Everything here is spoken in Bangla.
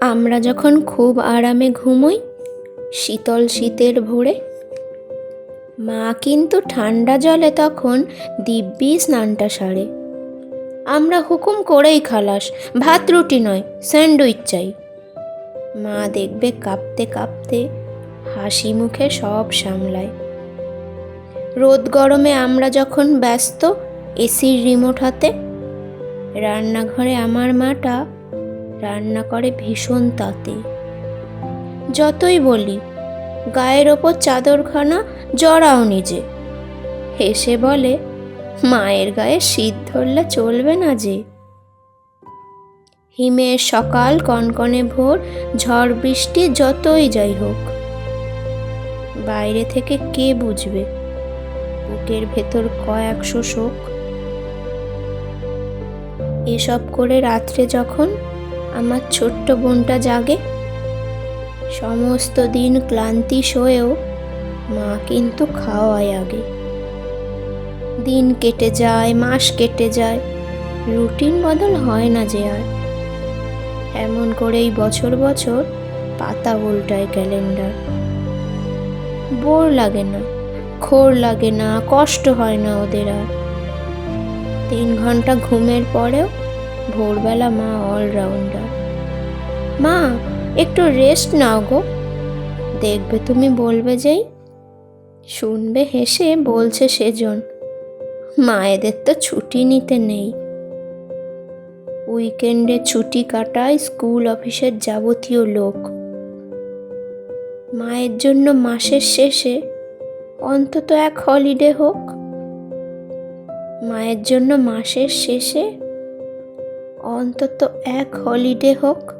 আমরা যখন খুব আরামে ঘুমোই, শীতল শীতের ভোরে। মা কিন্তু ঠান্ডা জলে তখন দিব্যি স্নানটা সারে। আমরা হুকুম করেই খালাস, ভাত রুটি নয়, স্যান্ডউইচ চাই। মা দেখবে কাঁপতে কাঁপতে হাসি মুখে সব সামলায়। রোদ গরমে আমরা যখন ব্যস্ত, এসির রিমোট হাতে, রান্নাঘরে আমার মাটা রান্না করে ভীষণ তাতে। যতই বলি, গায়ের ওপর চাদরখানা জড়াও নিজে। হেসে বলে, মায়ের গায়ে শীত ধরলে চলবে না যে। হিমের সকাল কনকনে ভোর, ঝড় বৃষ্টি যতই যাই হোক। বাইরে থেকে কে বুঝবে, বুকের ভেতর কয়েকশো শোক। এসব করে রাত্রে যখন আমার ছোট্ট বোনটা জাগে। সমস্ত দিন ক্লান্তি সয়েও মা কিন্তু খাওয়ায় আগে। দিন কেটে যায়, মাস কেটে যায়, রুটিন বদল হয় না যে আর। এমন করেই বছর বছর পাতা উল্টায় ক্যালেন্ডার। বোর লাগে না, খোর লাগে না, কষ্ট হয় না ওদের আর। তিন ঘণ্টা ঘুমের পরেও ভোরবেলা মা অলরাউন্ডার মা, একটু রেস্ট নাও গো। দেখবে তুমি বলবে যেই শুনবে, হেসে বলছে সেজন, মায়েদের তো ছুটি নিতে নেই। উইকেন্ডে ছুটি কাটায় স্কুল অফিসের যাবতীয় লোক। মায়ের জন্য মাসের শেষে অন্তত এক হলিডে হোক। মায়ের জন্য মাসের শেষে অন্তত এক হলিডে হোক।